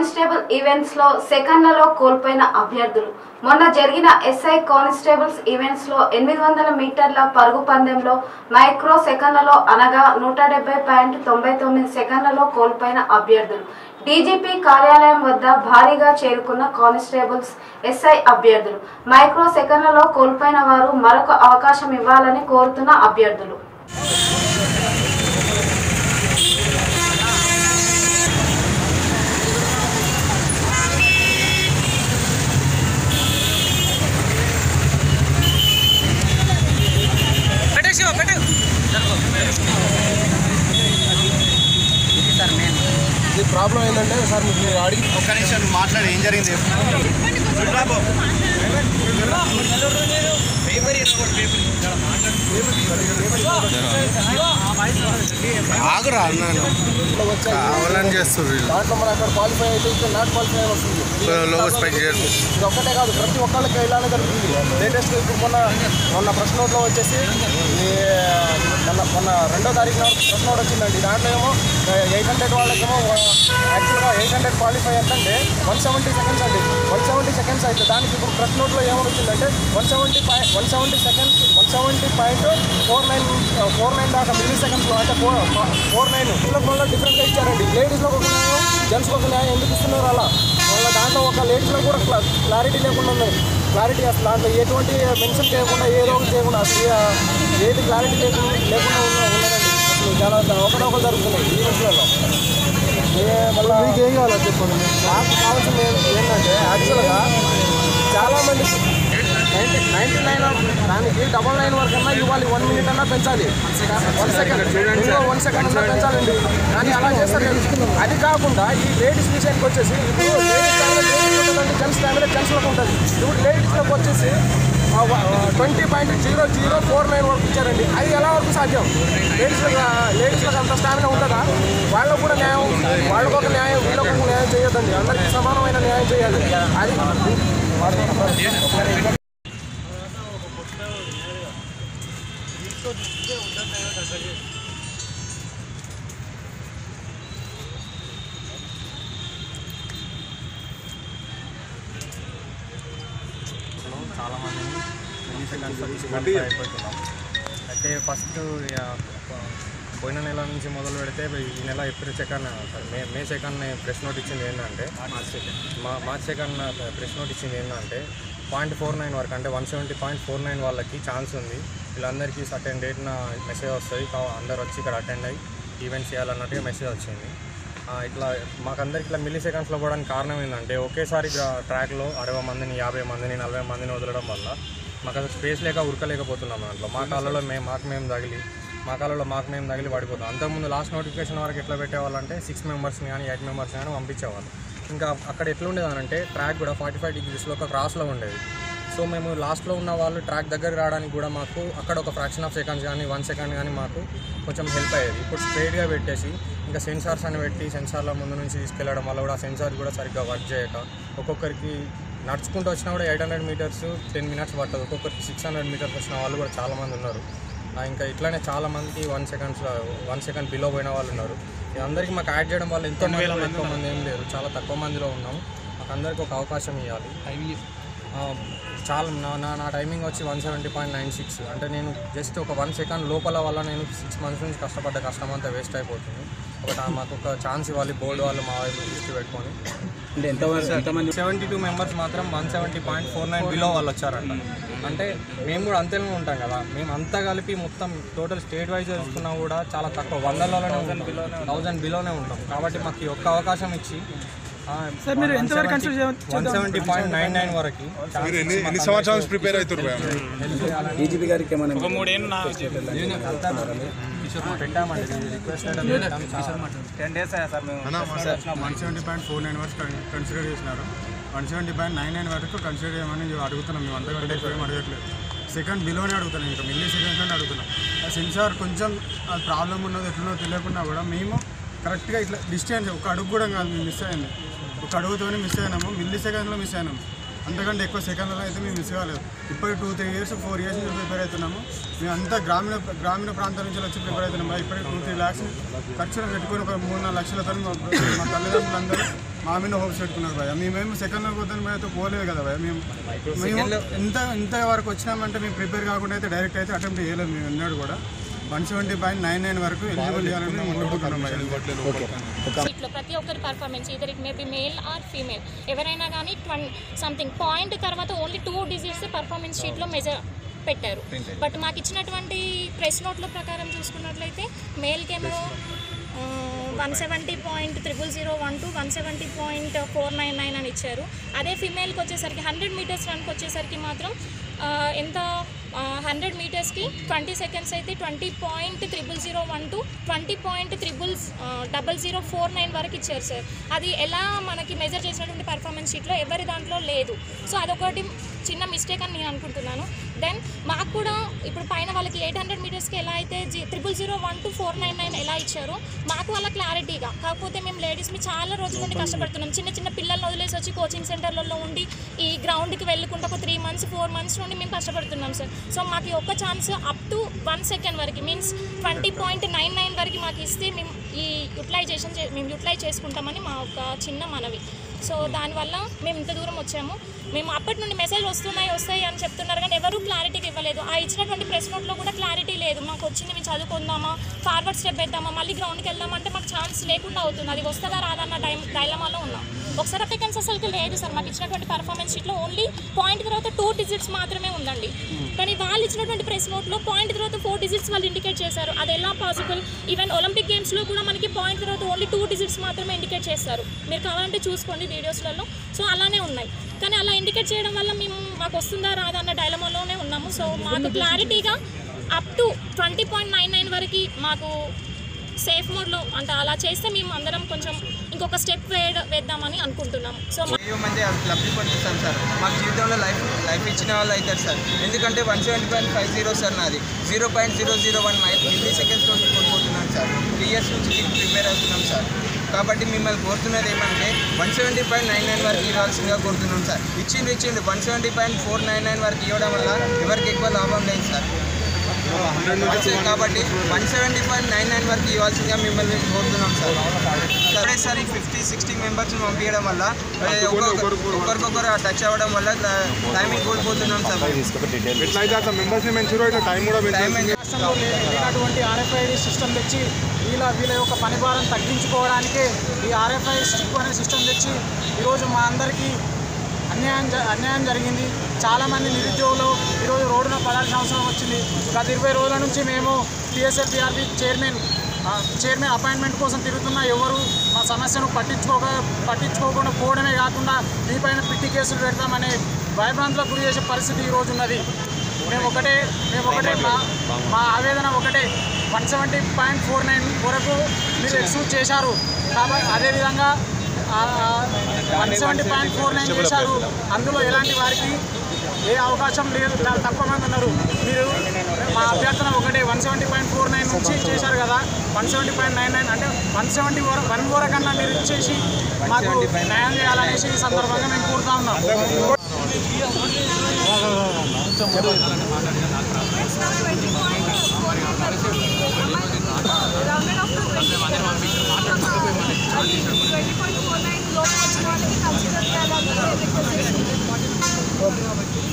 ఈవెంట్స్లో సెకండ్లలో కోల్పోయిన అభ్యర్థులు. మొన్న జరిగిన ఎస్ఐ కానిస్టేబుల్స్ ఈవెంట్స్లో ఎనిమిది వందల మీటర్ల పరుగు పందెంలో మైక్రో సెకండ్లలో అనగా నూట డెబ్బై పాయింట్ తొంభై తొమ్మిది సెకండ్లలో కోల్పోయిన అభ్యర్థులు. డీజీపీ కార్యాలయం వద్ద భారీగా చేరుకున్న కానిస్టేబుల్స్ ఎస్ఐ అభ్యర్థులు. మైక్రో సెకండ్లలో కోల్పోయిన వారు మరొక అవకాశం ఇవ్వాలని కోరుతున్న అభ్యర్థులు పెట్టు శివ పెట్టు ఇది ఏంటంటే సార్ మీరు అడిగి ఒక్క నిమిషం మాట్లాడి ఏం జరిగింది? ఆగురా అన్నాను. కావాలని చేస్తుర్రు వీళ్ళు. దాంట్లో మరి అక్కడ క్వాలిఫై అయితే ఇక్కడ నాట్ క్వాలిఫై వస్తుంది. లోగో స్పైక్ ఇది ఒక్కటే కాదు ప్రతి ఒక్కళ్ళకి ఇలానే జరుగుతుంది లేటెస్ట్ ఇప్పుడు మొన్న మొన్న ప్రశ్న నోట్లో వచ్చేసి మొన్న మొన్న రెండో తారీఖున ప్రశ్న నోట్ వచ్చిందండి. దాంట్లో ఏమో ఎయిట్ హండ్రెడ్ వాళ్ళకేమో యాక్చువల్గా ఎయిట్ హండ్రెడ్ క్వాలిఫై అంటే వన్ సెవెంటీ సెకండ్స్ అండి. వన్ సెవెంటీ సెకండ్స్ అయితే దానికి ఇప్పుడు ప్రశ్న నోట్లో ఏమొచ్చిందంటే వచ్చిందంటే one seventy point one seventy seconds one seventy point four nine four nine దాకా మిల్లీ సెకండ్స్లో అంటే ఫోర్ ఫోర్ నైన్ వీళ్ళకి మళ్ళీ డిఫరెంట్గా ఇచ్చారండి. లేడీస్లో ఒక న్యాయం జెంట్స్కి ఒక న్యాయం ఎందుకు ఇస్తున్నారు అలా? వాళ్ళ దాంట్లో ఒక లేడీస్లో కూడా క్లా- క్లారిటీ లేకుండా ఉంది. క్లారిటీ అసలు దాంట్లో ఎటువంటి మెన్షన్ చేయకుండా ఏదో ఒకటి చేయకుండా అసలు ఏది క్లారిటీ లేకుండా లేకుండా ఉన్న ఉన్నదండి. అసలు చాలా ఒకటొకరు జరుగుతున్నాయి ఈ ఏ మళ్ళీ ఏం కావాలో చెప్పండి. నాకు కావాల్సింది ఏంటంటే యాక్చువల్గా చాలామంది నైన్టీ నైన్టీ నైన్ దానికి డబల్ నైన్ వరకు అన్నా ఇవ్వాలి వన్ మినిట్ అన్నా పెంచాలి వన్ సెకండ్ వన్ సెకండ్ అన్నా పెంచాలండి కానీ అలా చేస్తారు అది కాకుండా ఈ లేడీస్ విషయానికి వచ్చేసి ఇప్పుడు లేడీస్ జెంట్స్ టైంలో ఉంటుంది ఇప్పుడు లేడీస్లోకి వచ్చేసి twenty point zero zero four nine వరకు ఇచ్చారండి అది ఎలా వరకు సాధ్యం లేడీస్లకు లేడీస్లకు అంత స్టామినా ఉంటుందా వాళ్ళకు కూడా న్యాయం వాళ్ళకు ఒక న్యాయం వీళ్ళకు న్యాయం చేయొద్దండి అందరికీ సమానమైన న్యాయం చేయాలి అది ఎన్ని సెకండ్స్ క్వాలిఫై అయిపోతున్నాం అయితే ఫస్ట్ పోయిన నెల నుంచి మొదలు పెడితే ఈ నెల April second May May second press note ఇచ్చింది ఏంటంటే మా మార్చ్ సెకండ్ ప్రెస్ నోట్ ఇచ్చింది ఏంటంటే పాయింట్ ఫోర్ నైన్ వరకు అంటే one seventy point four nine వాళ్ళకి ఛాన్స్ ఉంది. వీళ్ళందరికీ సర్టెన్ డేట్న మెసేజ్ వస్తుంది అందరు వచ్చి ఇక్కడ అటెండ్ అయ్యి ఈవెంట్ చేయాలన్నట్టుగా మెసేజ్ వచ్చింది. ఇట్లా మాకందరికి ఇట్లా మిల్లీ సెకండ్స్లో పోవడానికి కారణం ఏంటంటే ఒకేసారి ట్రాక్లో అరవై మందిని యాభై మందిని నలభై మందిని వదలడం వల్ల మాకు అసలు స్పేస్ లేక ఉరకలేకపోతున్నాం దాంట్లో. మా కాళ్ళలో మేము మాకు మేము తగిలి మా కాలంలో మాకు మేము తగిలి పడిపోతాం. అంతకుముందు లాస్ట్ నోటిఫికేషన్ వరకు ఎట్లా పెట్టేవాళ్ళంటే సిక్స్ మెంబర్స్ని కానీ ఎయిట్ మెంబర్స్ని కానీ పంపించేవాళ్ళు. ఇంకా అక్కడ ఎట్లా ఉండేది ట్రాక్ కూడా ఫార్టీ ఫైవ్ డిగ్రీస్లో ఒక క్రాస్లో ఉండేది. సో మేము లాస్ట్లో ఉన్న వాళ్ళు ట్రాక్ దగ్గర రావడానికి కూడా మాకు అక్కడ ఒక ఫ్రాక్షన్ ఆఫ్ సెకండ్స్ కానీ వన్ సెకండ్ కానీ మాకు కొంచెం హెల్ప్ అయ్యేది. ఇప్పుడు స్ట్రైట్గా పెట్టేసి ఇంకా సెన్సార్స్ అని పెట్టి సెన్సార్ల ముందు నుంచి తీసుకెళ్ళడం వల్ల కూడా సెన్సార్ కూడా సరిగ్గా వర్క్ చేయక ఒక్కొక్కరికి నడుచుకుంటూ వచ్చినా కూడా eight hundred metres ten minutes పట్టదు ఒక్కొక్కరికి సిక్స్ హండ్రెడ్ మీటర్స్ వచ్చిన వాళ్ళు కూడా చాలామంది ఉన్నారు. ఇంకా ఇట్లానే చాలా మందికి వన్ సెకండ్స్లో వన్ సెకండ్ బిలో పోయిన వాళ్ళు ఉన్నారు. అందరికీ మాకు యాడ్ చేయడం వల్ల ఎంతో మంది ఎక్కువ మంది ఏం లేరు. చాలా తక్కువ మందిలో ఉన్నాం. మాకు అందరికీ ఒక అవకాశం ఇవ్వాలి. ఆ, చాలా నా నా నా టైమింగ్ వచ్చి one seventy point nine six అంటే నేను జస్ట్ ఒక వన్ సెకండ్ లోపల వల్ల నేను సిక్స్ మంత్స్ నుంచి కష్టపడ్డ కష్టం అంతా వేస్ట్ అయిపోతుంది. ఒక మాకు ఒక ఛాన్స్ ఇవ్వాలి బోర్డు వాళ్ళు మా వైపు దృష్టి పెట్టుకొని. అంటే ఎంత ఎంతమంది సెవెంటీ టూ మెంబర్స్ మాత్రం one seventy point four nine below వాళ్ళు వచ్చారంట. అంటే మేము కూడా అంతేనే ఉంటాం కదా. మేము అంతా కలిపి మొత్తం టోటల్ స్టేట్ వైజ్ చూసుకున్నా కూడా చాలా తక్కువ. వందలలోనే ఉంటాం. థౌజండ్ బిలోనే ఉంటాం. కాబట్టి మాకు ఈ ఒక్క అవకాశం ఇచ్చి సార్ మీరు ఎంతవరకు one seventy point nine nine వరకు మీరు ఎన్ని ఎన్ని సంవత్సరాల నుంచి ప్రిపేర్ డీజీపీ గారికి ఏమైనా పెట్టాం టెన్ డేస్ అయ్యా సార్ మేము one seventy point four nine వరకు కన్సిడర్ చేసినారు. One seventy point nine nine వరకు కన్సిడర్ చేయమని అడుగుతున్నాం. మేము అంతకంటే ఎక్కువ ఏం అడగట్లేదు. సెకండ్ బిలోనే అడుగుతున్నాం ఇంకా. మిల్లీ సెకండ్స్లోనే అడుగుతున్నాం ఆ సెన్సార్ కొంచెం అది ప్రాబ్లం ఉన్నదో ఎట్లనో తెలియకుండా కూడా మేము కరెక్ట్గా ఇట్లా డిస్టెన్స్ ఒక అడుగు కూడా కాదు మేము మిస్ అయింది ఒక అడుగుతోనే మిస్ అయినాము. మిల్లీ సెకండ్లో మిస్ అయినాము. అంతకంటే ఎక్కువ సెకండ్లలో అయితే మేము మిస్ కాలేదు. ఇప్పటికి two three years four years నుంచి ప్రిపేర్ అవుతున్నాము. మేము అంతా గ్రామీణ గ్రామీణ ప్రాంతాల నుంచి వచ్చి ప్రిపేర్ అవుతున్నాము. ఇప్పటికి టూ త్రీ ల్యాక్స్ ఖర్చులు పెట్టుకొని ఒక మూడు నాలుగు లక్షలతో మా మా తల్లిదండ్రులందరూ మా మీద హోప్స్ పెట్టుకున్నారు భయ మేమేమి సెకండ్ పోతాను అయితే పోలేదు కదా భయ మేము మేము ఇంత ఇంత వరకు వచ్చినామంటే మేము ప్రిపేర్ కాకుండా అయితే డైరెక్ట్ అయితే అటెంప్ట్ చేయలేదు. మేము ఉన్నాడు కూడా. One seventy point nine nine వరకు ఎలిజిబుల్ చేయాలని మేము కోరుకుంటున్నాం సీట్లో ప్రతి ఒక్కరి performance either it maybe male or female ఎవరైనా కానీ ట్వం సంథింగ్ పాయింట్ తర్వాత ఓన్లీ టూ డిజిట్స్ పర్ఫార్మెన్స్ షీట్లో మెజర్ పెట్టారు. బట్ మాకు ఇచ్చినటువంటి ప్రెస్ నోట్ల ప్రకారం చూసుకున్నట్లయితే మేల్కేమో one seventy point triple zero one two one seventy point four nine nine అని ఇచ్చారు. అదే ఫిమేల్కి వచ్చేసరికి హండ్రెడ్ మీటర్స్ రన్కి వచ్చేసరికి మాత్రం ఎంత? హండ్రెడ్ మీటర్స్కి ట్వంటీ సెకండ్స్ అయితే twenty point triple zero one two twenty point triple double zero four nine వరకు ఇచ్చారు సార్ అది ఎలా మనకి మెజర్ చేసినటువంటి పర్ఫార్మెన్స్ షీట్లో ఎవరి దాంట్లో లేదు. సో అదొకటి చిన్న మిస్టేక్ అని నేను అనుకుంటున్నాను. దెన్ మాకు కూడా ఇప్పుడు పైన వాళ్ళకి ఎయిట్ హండ్రెడ్ మీటర్స్కి ఎలా అయితే G triple zero one two four nine nine ఎలా ఇచ్చారో మాకు వాళ్ళ క్లారిటీగా కాకపోతే మేము లేడీస్ మీ చాలా రోజుల నుండి కష్టపడుతున్నాం. చిన్న చిన్న పిల్లల్ని వదిలేసి వచ్చి కోచింగ్ సెంటర్లలో ఉండి ఈ గ్రౌండ్కి వెళ్ళకుండా ఒక త్రీ మంత్స్ ఫోర్ మంత్స్ నుండి మేము కష్టపడుతున్నాం సార్. సో మాకు ఒక్క chance up to one second వరకు means twenty point nine nine వరకు మాకు ఇస్తే మేము ఈ యూటిలైజేషన్ చే- మేము యూటిలైజ్ చేసుకుంటామని మా ఒక చిన్న మనవి. సో దానివల్ల మేము ఇంత దూరం వచ్చాము. మేము అప్పటి నుండి మెసేజ్ వస్తున్నాయి వస్తాయి అని చెప్తున్నారు కానీ ఎవరూ క్లారిటీకి ఇవ్వలేదు. ఆ ఇచ్చినటువంటి ప్రెస్ నోట్లో కూడా క్లారిటీ లేదు. మాకు వచ్చింది మేము చదువుకుందామా ఫార్వర్డ్ స్టెప్ వేద్దామా మళ్ళీ గ్రౌండ్కి వెళ్దామంటే మాకు ఛాన్స్ లేకుండా అవుతుంది. అది వస్తుందా రాదన్న టైం డైలమాలో ఉన్నాం. ఒకసారి అప్లికెన్స్ అసలుకి లేదు సార్. మాకు ఇచ్చినటువంటి పర్ఫార్మెన్స్ షీట్లో ఓన్లీ పాయింట్ తర్వాత టూ డిజిట్స్ మాత్రమే ఉందండి. కానీ వాళ్ళు ఇచ్చినటువంటి ప్రెస్ నోట్లో పాయింట్ తర్వాత ఫోర్ డిజిట్స్ వాళ్ళు ఇండికేట్ చేశారు. అది ఎలా పాసిబుల్ ఈవెన్ ఒలింపిక్ గేమ్స్లో కూడా మనకి పాయింట్ తర్వాత ఓన్లీ టూ డిజిట్స్ మాత్రమే ఇండికేట్ చేస్తారు. మీరు కావాలంటే చూసుకోండి వీడియోస్లలో సో అలానే ఉన్నాయి. కానీ అలా ఇండికేట్ చేయడం వల్ల మేము మాకు వస్తుందా రాదా అన్న డైలమాలోనే ఉన్నాము. సో మాకు క్లారిటీగా up to twenty point nine nine వరకు మాకు సేఫ్ మోడ్లో అంటే అలా చేస్తే మేము అందరం కొంచెం ఇంకొక స్టెప్ వేయడం వేద్దామని అనుకుంటున్నాం. సో మా- మంది లబ్ధి పొందుతాం సార్. మాకు జీవితంలో లైఫ్ లైఫ్ ఇచ్చిన వాళ్ళు అవుతారు సార్. ఎందుకంటే one seventy point five zero sir నాది. Zero point zero zero one milli seconds రోజు కోల్పోతున్నాను సార్. త్రీ ఇయర్స్ నుంచి దీనికి ప్రిపేర్ అవుతున్నాం సార్. కాబట్టి మిమ్మల్ని కోరుతున్నది ఏమంటే one seventy point nine nine వరకు ఇవ్వాల్సిందిగా కోరుతున్నాం సార్. ఇచ్చింది ఇచ్చింది one seventy point four nine nine వరకు ఇవ్వడం వల్ల ఎవరికి ఎక్కువ లాభం లేదు సార్. కాబట్టి one seventy point nine nine వరకు ఇవ్వాల్సిందిగా మిమ్మల్ని కోరుతున్నాం సార్. సరే సార్ ఈ ఫిఫ్టీ సిక్స్టీ మెంబర్స్ పంపించడం వల్ల ఒకరికొకరు టచ్ అవ్వడం వల్ల టైమింగ్ కోల్పోతున్నాం సార్. ఎట్లయితే అట్లా మెంబర్స్ని పెంచారో ఇట్లా టైం కూడా టైం పెంచారు రాష్ట్రంలో లే- లేనటువంటి ఆర్ఎఫ్ఐడి సిస్టమ్ తెచ్చి వీళ్ళ వీళ్ళ యొక్క పని భారం తగ్గించుకోవడానికే ఈ ఆర్ఎఫ్ఐ స్టిక్ అనే సిస్టమ్ తెచ్చి ఈరోజు మా అందరికీ అన్యాయం అన్యాయం జరిగింది. చాలామంది నిరుద్యోగులు ఈరోజు రోడ్డున పడాల్సిన అవసరం వచ్చింది. గత ఇరవై రోజుల నుంచి మేము టీఎస్ఎఫ్ఆర్బి చైర్మన్ చైర్మన్ అపాయింట్మెంట్ కోసం తిరుగుతున్న ఎవరు మా సమస్యను పట్టించుకోక పట్టించుకోకుండా పోవడమే కాకుండా మీపైన పిట్టి కేసులు పెడతామనే భయభ్రాంతులకు గురి చేసే పరిస్థితి ఈరోజు ఉన్నది. మేము ఒకటే మేము ఒకటే మా మా ఆవేదన ఒకటే. One seventy point four nine వరకు మీరు ఎక్స్క్యూజ్ చేశారు. కాబట్టి అదేవిధంగా one seventy point four nine చేశారు. అందులో ఎలాంటి వారికి ఏ అవకాశం లేదు. చాలా తక్కువ మంది ఉన్నారు. మీరు మా అభ్యర్థన ఒకటే one seventy point four nine నుంచి చేశారు కదా. One seventy point nine nine అంటే వన్ సెవెంటీ వరకు వన్ వరకన్నా మీరు ఇచ్చేసి మాకు న్యాయం చేయాలనేసి ఈ సందర్భంగా మేము కోరుతా ఉన్నాం. ట్వంటీ పాయింట్ ఫోర్ నైన్ లోపు వచ్చిన వాళ్ళకి కన్సిడర్ చేయాలని రిక్వెస్ట్ చేస్తున్నాం